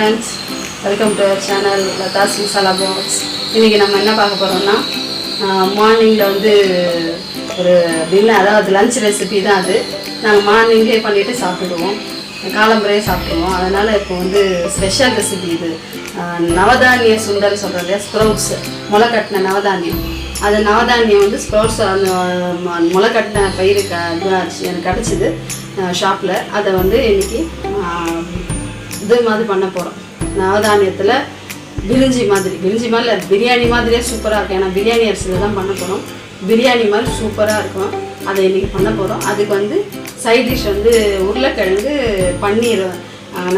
Friends welcome to our channel Latha's masala box இன்றைக்கி நம்ம என்ன பார்க்க போகிறோம்னா மார்னிங்கில் வந்து ஒரு டின்னர் அதாவது லஞ்ச் ரெசிபி தான் அது. நாங்கள் மார்னிங்கே பண்ணிவிட்டு சாப்பிடுவோம். காலம்பரையே சாப்பிடுவோம். அதனால் இப்போ வந்து ஸ்பெஷல் ரெசிபி இது. நவதானிய சுண்டல் சொல்கிறோம் இல்லையா? ஸ்ப்ரவுட்ஸ் முளை கட்டின நவதானியம். அது நவதானியம் வந்து ஸ்ப்ரவுட்ஸ் அந்த முளை கட்டின பயிருக்கு எனக்கு கிடச்சிது ஷாப்பில் அதை வந்து இன்றைக்கி இது மாதிரி பண்ண போகிறோம் நவதானியத்தில் பிரிஞ்சி மாதிரி பிரிஞ்சி மாதிரி பிரியாணி மாதிரியே சூப்பராக இருக்கும் ஏன்னா பிரியாணி அரிசியில் தான் பண்ண போகிறோம் பிரியாணி மாதிரி சூப்பராக இருக்கும். அதை இன்றைக்கி பண்ண போகிறோம் அதுக்கு வந்து சைட் டிஷ் வந்து உருளைக்கிழங்கு பன்னீர்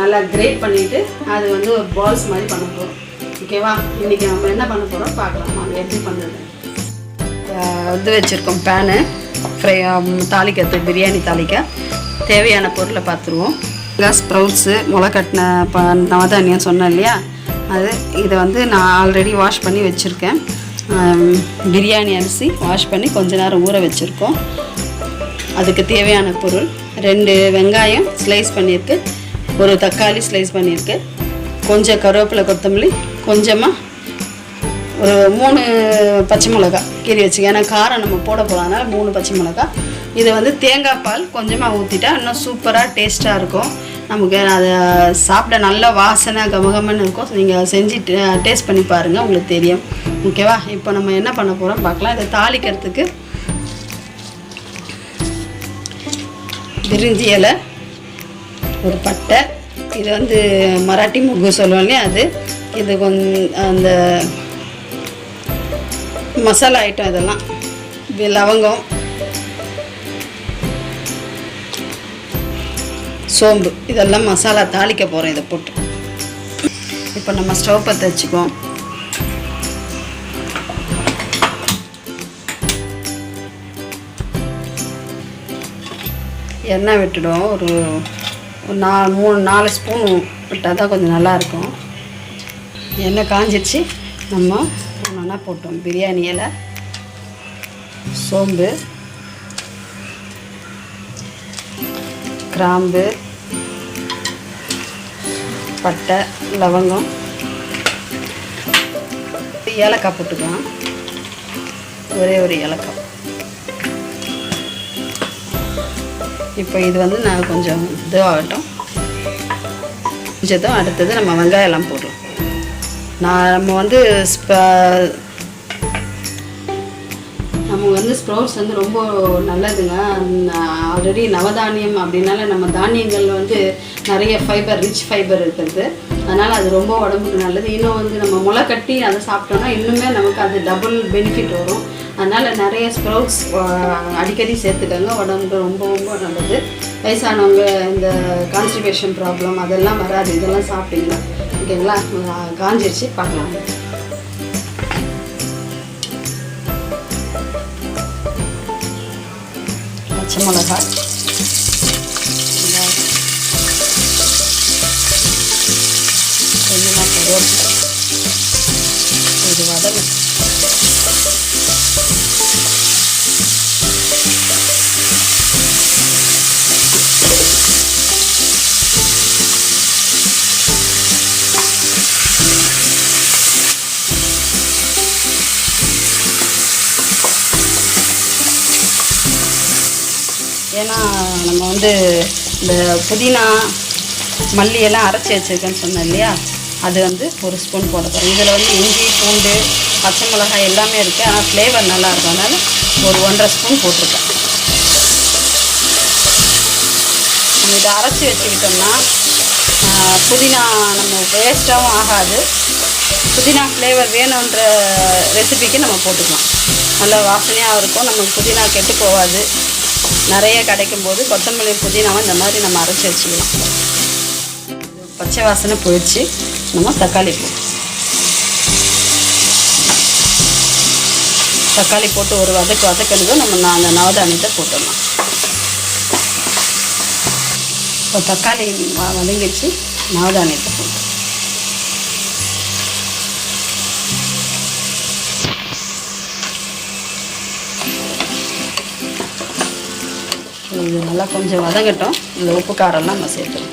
நல்லா கிரேட் பண்ணிவிட்டு அது வந்து ஒரு பால்ஸ் மாதிரி பண்ண போகிறோம் ஓகேவா இன்றைக்கி நம்ம என்ன பண்ண போகிறோம் பார்க்கலாம். வாங்க எப்படி பண்ணுறது இது வச்சுருக்கோம் பேனு ஃப்ரை தாளிக்கிறது பிரியாணி தாளிக்க. தேவையான பொருளை பார்த்துருவோம். ஸ்ப்ரவுட்ஸு முளை கட்டின ப நவதானியம் சொன்னேன் இல்லையா? அது இதை வந்து நான் ஆல்ரெடி வாஷ் பண்ணி வச்சுருக்கேன். பிரியாணி அரிசி வாஷ் பண்ணி கொஞ்ச நேரம் ஊற வச்சுருக்கோம். அதுக்கு தேவையான பொருள் ரெண்டு வெங்காயம் ஸ்லைஸ் பண்ணியிருக்கு. ஒரு தக்காளி ஸ்லைஸ் பண்ணியிருக்கு. கொஞ்சம் கருவேப்பிலை கொத்தமல்லி கொஞ்சமாக ஒரு மூணு பச்சை மிளகா கீறி வச்சுக்க ஏன்னா காரம் நம்ம போட போகிறோம் மூணு பச்சை மிளகா இதை வந்து தேங்காய் பால் கொஞ்சமாக ஊற்றிட்டா இன்னும் சூப்பராக டேஸ்ட்டாக இருக்கும். நமக்கு அதை சாப்பிட நல்ல வாசனை கமகமன்னு இருக்கும். நீங்கள் செஞ்சு டேஸ்ட் பண்ணி பாருங்கள் உங்களுக்கு தெரியும். ஓகேவா இப்போ நம்ம என்ன பண்ண போகிறோம் பார்க்கலாம். இதை தாளிக்கிறதுக்கு பிரிஞ்சி இலை ஒரு பட்டை. இது வந்து மராட்டி முகு சொல்லுவோம் இல்லையா அது? இது கொஞ்சம் அந்த மசாலா ஐட்டம் இதெல்லாம். இது லவங்கம். சோம்பு. இதெல்லாம் மசாலா தாளிக்க போகிறோம் இதை போட்டு. இப்போ நம்ம ஸ்டவ் பற்ற வச்சுக்குவோம். எண்ணெய் விட்டுடும். ஒரு ஒரு மூணு நாலு ஸ்பூன் விட்டால் தான் கொஞ்சம் நல்லாயிருக்கும் எண்ணெய் காஞ்சிச்சு நம்ம ஒன்றா போட்டோம்? பிரியாணி இலை சோம்பு. கிராம்பு பட்டை லவங்கம் ஏலக்காய் போட்டுக்கலாம். ஒரே ஒரு ஏலக்காய். இப்போ இது வந்து நான் கொஞ்சம் இதுவாகட்டும் கொஞ்சம் அடுத்தது நம்ம வெங்காயம் எல்லாம் போடலாம். நான் நம்ம வந்து ஸ்ப- வந்து ஸ்ப்ரவுட்ஸ் வந்து ரொம்ப நல்லதுங்க. ஆல்ரெடி நவதானியம் அப்படின்னால நம்ம தானியங்கள் வந்து நிறைய ஃபைபர் ரிச் ஃபைபர் இருக்கிறது அதனால் அது ரொம்ப உடம்புக்கு நல்லது. இன்னும் வந்து நம்ம முளை கட்டி அதை சாப்பிட்டோம்னா இன்னுமே நமக்கு அது டபுள் பெனிஃபிட் வரும். அதனால் நிறைய ஸ்ப்ரவுட்ஸ் அடிக்கடி சேர்த்துக்கோங்க. உடம்புக்கு ரொம்ப ரொம்ப நல்லது. வயசானவங்க இந்த கான்ஸ்டிபேஷன் ப்ராப்ளம் அதெல்லாம் வராது. இதெல்லாம் சாப்பிட்டீங்கன்னா ஓகேங்களா? காஞ்சிருச்சு. பார்க்கலாம். பச்சை மிளகாய் வெங்காயம். கொஞ்சமாக கருவேப்பிலை ஏன்னா நம்ம வந்து இந்த புதினா மல்லி எல்லாம் அரைச்சி வச்சுருக்கேன்னு சொன்னேன் இல்லையா? அது வந்து ஒரு ஸ்பூன் போட போகிறோம் இதில் வந்து இஞ்சி பூண்டு பச்சை மிளகாய் எல்லாமே இருக்குது ஆனால் ஃப்ளேவர் நல்லா இருக்கும். அதனால் ஒரு ஒன்றரை ஸ்பூன் போட்டிருக்கேன். நம்ம இதை அரைச்சி வச்சுக்கிட்டோம்னா புதினா நம்ம வேஸ்ட்டாகவும் ஆகாது. புதினா ஃப்ளேவர் வேணுன்ற ரெசிபிக்கு நம்ம போட்டுக்கலாம். நல்ல வாசனையாக இருக்கும். நமக்கு புதினா கெட்டு போகாது. நிறைய கிடைக்கும் போது கொத்தமல்லி புதினாவை இந்த மாதிரி நம்ம அரைச்சி வச்சுக்கலாம். பச்சை வாசனை போயிடுச்சு. நம்ம தக்காளி போ தக்காளி போட்டு ஒரு வதக்கு வதக்கினதும் நம்ம நான் அந்த நவதானியத்தை போட்டுடலாம். இப்போ தக்காளி வ- நவதானியத்தை போட்டு இது நல்லா கொஞ்சம் வதங்கட்டும். இந்த உப்பு காரம்லாம் நம்ம சேர்த்துறோம்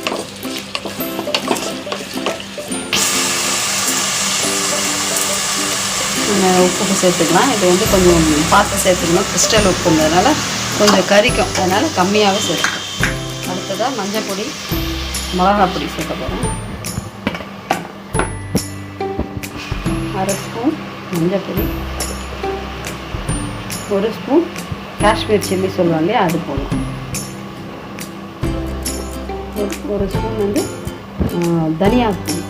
உப்பு சேர்த்துக்கலாம். இது வந்து கொஞ்சம் பார்த்து சேர்த்துக்கணும். கிறிஸ்டல் உப்புங்கிறதுனால கொஞ்சம் கறிக்கும் அதனால் கம்மியாகவே சேர்த்துக்கணும் அடுத்ததாக மஞ்சள் பொடி மிளகாய் பொடி சேர்க்க போகிறோம் அரை ஸ்பூன் மஞ்சள் பொடி. ஒரு ஸ்பூன் காஷ்மீர் சில்லி சொல்லுவாங்க அது போடலாம் ஒரு ஒரு ஸ்பூன் வந்து தனியா ஸ்பூன்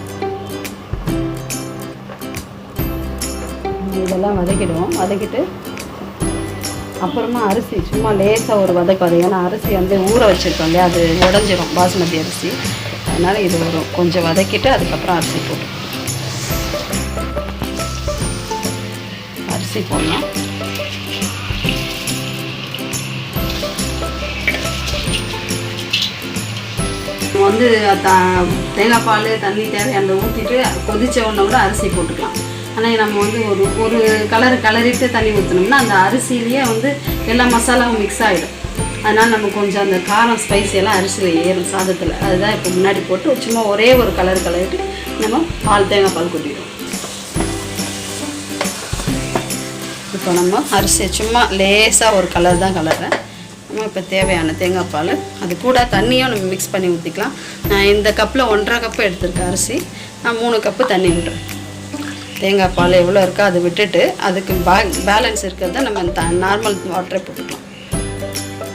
இதெல்லாம் வதக்கிடுவோம். வதக்கிட்டு அப்புறமா அரிசி சும்மா லேசாக ஒரு வதக்கு வதக்கு ஏன்னா அரிசி வந்து ஊற வச்சுருக்கோம் இல்லையா? அது உடஞ்சிரும் பாசுமதி அரிசி. அதனால் இது ஒரு கொஞ்சம் வதக்கிட்டு அதுக்கப்புறம் அரிசி போட்டு அரிசி போடலாம் வந்து த- தேங்காய் பால் தண்ணி தேவையானதை ஊற்றிட்டு கொதிச்ச உடனே கூட அரிசி போட்டுக்கலாம். ஆனால் நம்ம வந்து ஒரு ஒரு கலர் கலரிட்டு தண்ணி ஊற்றினோம்னா அந்த அரிசியிலேயே வந்து எல்லா மசாலாவும் மிக்ஸ் ஆகிடும் அதனால் நம்ம கொஞ்சம் அந்த காரம் ஸ்பைசி எல்லாம் அரிசியில் ஏறும் சாதத்தில். அதுதான் இப்போ முன்னாடி போட்டு சும்மா ஒரே ஒரு கலர் கலரிட்டு நம்ம பால் தேங்காய் பால் கொட்டிடுவோம் இப்போ நம்ம அரிசி சும்மா லேசாக ஒரு கலர் தான் கலர்றேன். நம்ம இப்போ தேவையான தேங்காய் பால். அது கூட தண்ணியும் நம்ம மிக்ஸ் பண்ணி ஊற்றிக்கலாம் நான் இந்த கப்பில் ஒன்றரை கப்பு எடுத்திருக்கேன் அரிசி. நான் மூணு கப்பு தண்ணி விட்டுறேன். தேங்காய் பால் எவ்வளோ இருக்கோ அதை விட்டுட்டு அதுக்கு பே பேலன்ஸ் இருக்கிறத நம்ம த நார்மல் வாட்டரை போட்டுக்கலாம்.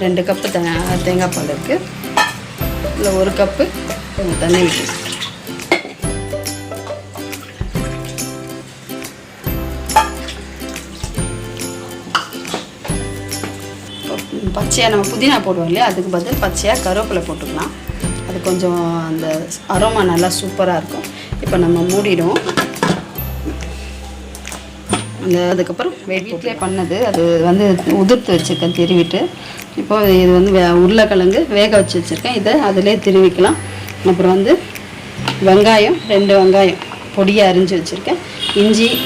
ரெண்டு கப்பு த தேங்காய் பால் இருக்குது இல்லை ஒரு கப்பு தண்ணி விட்டு பச்சையாக நம்ம புதினா போடுவோம் இல்லையா? அதுக்கு பதில் பச்சையாக கருவேப்பிலை போட்டுக்கலாம். அது கொஞ்சம் அந்த அரோமா நல்லா சூப்பராக இருக்கும். இப்போ நம்ம மூடிடுவோம். அந்த அதுக்கப்புறம் வீட்டிலே பண்ணது. அது வந்து உதிர்த்து வச்சுருக்கேன் திருவிட்டு. இப்போ இது வந்து வே- உருளைக்கிழங்கு வேக வச்சு வச்சுருக்கேன். இதை அதிலே திருவிக்கலாம். அப்புறம் வந்து வெங்காயம் ரெண்டு வெங்காயம் பொடியாக அரிஞ்சு வச்சுருக்கேன். இஞ்சி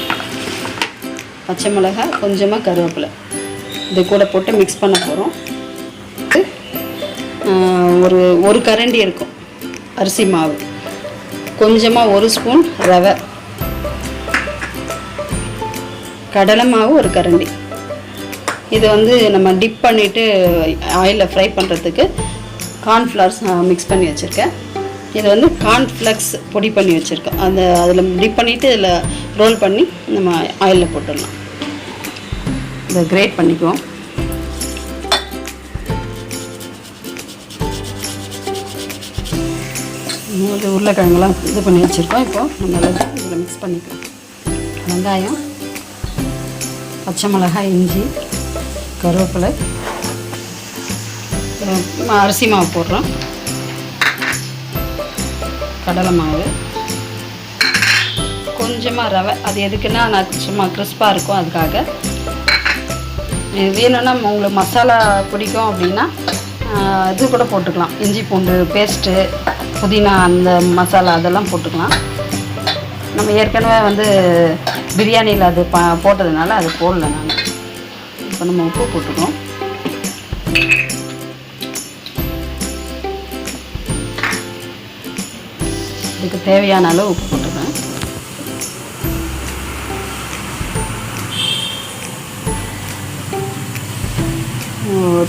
பச்சை மிளகாய் கொஞ்சமாக கருவேப்பிலை. இது கூட போட்டு மிக்ஸ் பண்ண போகிறோம் ஒரு ஒரு கரண்டி இருக்கும் அரிசி மாவு. கொஞ்சமாக ஒரு ஸ்பூன் ரவை. கடலை மாவு ஒரு கரண்டி. இதை வந்து நம்ம டிப் பண்ணிவிட்டு ஆயிலில் ஃப்ரை பண்ணுறதுக்கு கார்ன்ஃப்ளவர்ஸ் மிக்ஸ் பண்ணி வச்சுருக்கேன். இது வந்து கார்ன்ஃப்ளெக்ஸ் பொடி பண்ணி வச்சுருக்கேன் அந்த அதில் டிப் பண்ணிவிட்டு இதில் ரோல் பண்ணி நம்ம ஆயிலில் போட்டுடலாம். இதை கிரேட் பண்ணிக்குவோம். இது உருளைக்கிழங்குலாம் இது பண்ணி வச்சுருக்கோம். இப்போ நல்லா இதில் மிக்ஸ் பண்ணிக்கலாம். வெங்காயம் பச்சை மிளகாய் இஞ்சி கருவேப்பிலை. அரிசி மாவு போடுறோம். கடலை மாவு. கொஞ்சமாக ரவை. அது எதுக்குன்னா நான் சும்மா கிறிஸ்பாக இருக்கும் அதுக்காக. வேணும்னா உங்களுக்கு மசாலா பிடிக்கும் அப்படின்னா இது கூட போட்டுக்கலாம். இஞ்சி பூண்டு பேஸ்ட்டு புதினா அந்த மசாலா அதெல்லாம் போட்டுக்கலாம். நம்ம ஏற்கனவே வந்து பிரியாணியில் அது ப போட்டதுனால அது போடல நான் இப்போ நம்ம உப்பு போட்டுக்கோம் இதுக்கு தேவையான அளவு உப்பு போட்டுக்கிறேன்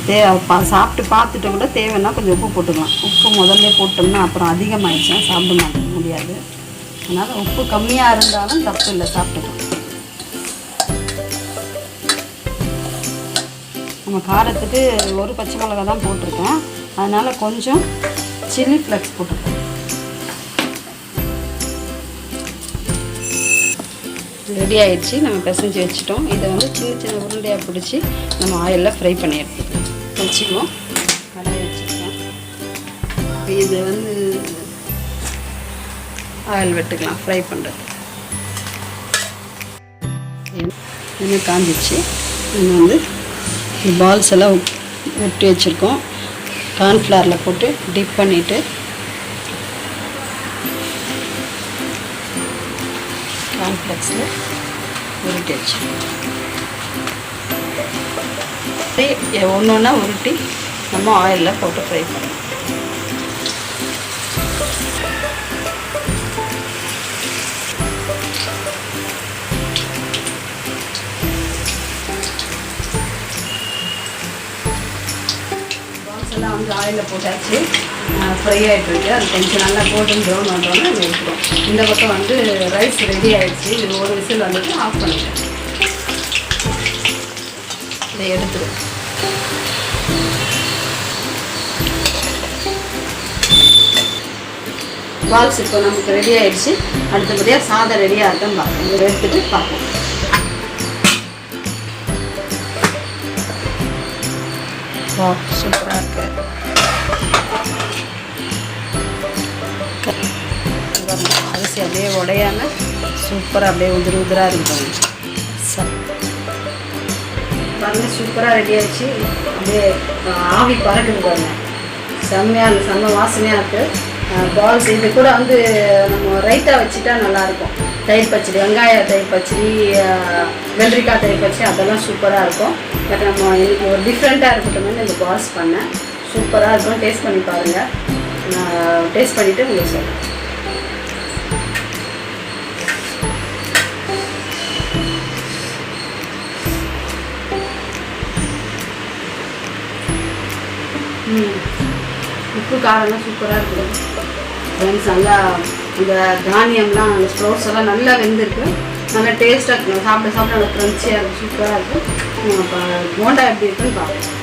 தே பா- சாப்பிட்டு பார்த்துட்டு கூட தேவைன்னா கொஞ்சம் உப்பு போட்டுக்கலாம். உப்பு முதல்ல போட்டோம்னா அப்புறம் அதிகமாகிடுச்சுன்னா சாப்பிட மாட்ட முடியாது. அதனால் உப்பு கம்மியாக இருந்தாலும் தப்பு இல்லை சாப்பிட்டுக்கலாம். நம்ம காரத்துக்கு ஒரு பச்சை மிளகா தான் போட்டிருக்கேன். அதனால் கொஞ்சம் சில்லி ஃப்ளெக்ஸ் போட்டிருக்கேன் ரெடி ஆயிடுச்சு. நம்ம பிசைஞ்சு வச்சுட்டோம். இதை வந்து சின்ன சின்ன உருண்டையாக பிடிச்சி நம்ம ஆயிலில் ஃப்ரை பண்ணி எடுத்துக்கலாம் வச்சுக்குவோம். கடாய் வச்சுக்கலாம் இதை வந்து ஆயில் வெட்டுக்கலாம். ஃப்ரை பண்ணுறது இன்னும் காஞ்சிச்சு. நம்ம வந்து பால்ஸ் எல்லாம் ஒட்டி வச்சுருக்கோம். கார்ன்ஃப்ளவரில் போட்டு டிப் பண்ணிவிட்டு ஃப்ளெக்ஸில் உருட்டி வச்சுருவோம் ஒன்று ஒன்றா உருட்டி நம்ம ஆயிலில் போட்டு ஃப்ரை பண்ணுவோம் எல்லாம் வந்து ஆயிலில் போட்டாச்சு. ஃப்ரை ஆகிட்டு இருக்கு அது கொஞ்சம் நல்லா கோல்டன் ப்ரௌன் வந்தோடனே எடுக்கிறோம் இந்த பக்கம் வந்து ரைஸ் ரெடி ஆகிடுச்சு இது ஒரு விசில் வந்துட்டு ஆஃப் பண்ணிட்டேன். இதை எடுத்துரு பால்ஸ் இப்போ நமக்கு ரெடி ஆகிடுச்சு அடுத்தபடியாக சாதம் ரெடியாக இருக்குன்னு பார்ப்போம் இதை எடுத்துகிட்டு பார்ப்போம். சூப்பராக அரிசி அப்படியே உடையாமல் சூப்பராக அப்படியே உதிர் உதிராக இருக்கும் பண்ண சூப்பராக ரெடி ஆயிடுச்சு. அப்படியே ஆவி பறக்குது பாருங்க. செம்மையாக இருக்கு செம்ம வாசனையாக இருக்குது பால்ஸ் இது கூட வந்து நம்ம ரைத்தா வச்சுட்டா நல்லாயிருக்கும். தயிர் பச்சடி வெங்காய தயிர் பச்சடி வெள்ளரிக்காய் தயிர் பச்சடி அதெல்லாம் சூப்பராக இருக்கும். பட் நம்ம இன்னைக்கு ஒரு டிஃப்ரெண்ட்டாக இருக்கட்டும் இந்த பால்ஸ் பண்ணேன் சூப்பராக இருக்கும். டேஸ்ட் பண்ணி பாருங்கள் நான் டேஸ்ட் பண்ணிவிட்டு உங்களுக்கு சொல்கிறேன் காரம்லாம் சூப்பராக இருக்குது ஃப்ரெண்ட்ஸ் நல்லா இந்த தானியம்லாம் அந்த ஸ்ப்ரௌட்ஸ் எல்லாம் நல்லா வெந்திருக்கு. நல்லா டேஸ்ட்டாக இருக்கும் சாப்பிட சாப்பிட நல்லா க்ரன்ச்சியாக இருக்கும் சூப்பராக இருக்கும் அப்போ போண்டா எப்படி இருக்குன்னு பார்ப்போம்.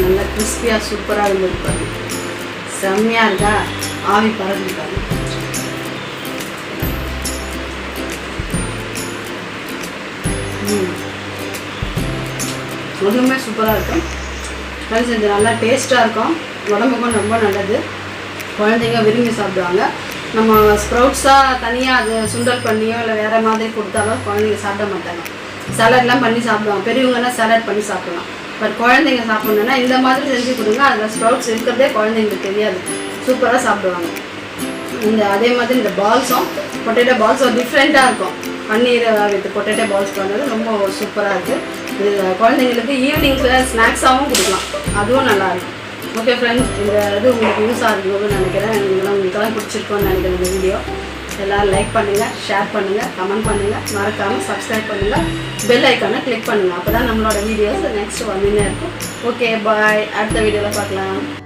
நல்லா கிறிஸ்பியாக சூப்பராக இருந்திருப்பாங்க செம்மையாக இருக்கா? ஆவி பறந்துருப்பாங்க ம். ஒன்றுமே சூப்பராக இருக்கும் ஃப்ரெண்ட்ஸ் இது நல்லா டேஸ்ட்டாக இருக்கும். உடம்புக்கும் ரொம்ப நல்லது. குழந்தைங்க விரும்பி சாப்பிடுவாங்க. நம்ம ஸ்ப்ரவுட்ஸாக தனியாக அது சுண்டல் பண்ணியோ இல்லை வேறு மாதிரி கொடுத்தாலும் குழந்தைங்க சாப்பிட மாட்டாங்க. சேலட்லாம் பண்ணி சாப்பிடுவாங்க. பெரியவங்கன்னா சலாட் பண்ணி சாப்பிடலாம். பட் குழந்தைங்க சாப்பிட்ணுன்னா இந்த மாதிரி செஞ்சு கொடுங்க. அதில் ஸ்ப்ரவுட்ஸ் இருக்கிறதே குழந்தைங்களுக்கு தெரியாது. சூப்பராக சாப்பிடுவாங்க. இந்த அதே மாதிரி இந்த பால்ஸும் பொட்டேட்டோ பால்ஸும் டிஃப்ரெண்ட்டாக இருக்கும். பன்னீர் வித் பொட்டேட்டோ பால்ஸ் பண்ணுறது ரொம்ப சூப்பராக இருக்குது குழந்தைங்களுக்கு ஈவினிங்கில் ஸ்நாக்ஸாகவும் கொடுக்கலாம். அதுவும் நல்லாயிருக்கும். ஓகே ஃப்ரெண்ட்ஸ் இந்த இது உங்களுக்கு யூஸ் ஆகுதுன்னு நினைக்கிறேன் உங்களுக்குலாம் உங்களுக்கெல்லாம் பிடிச்சிருக்கோன்னு நினைக்கிறேன் இந்த வீடியோ எல்லோரும் லைக் பண்ணுங்கள் ஷேர் பண்ணுங்கள் கமெண்ட் பண்ணுங்கள் மறக்காமல் சப்ஸ்கிரைப் பண்ணுங்கள் பெல் ஐக்கானை கிளிக் பண்ணுங்கள் அப்போ தான் நம்மளோட வீடியோஸ் நெக்ஸ்ட் வந்துன்னே இருக்கும் ஓகே பாய் அடுத்த வீடியோவில் பார்க்கலாம்.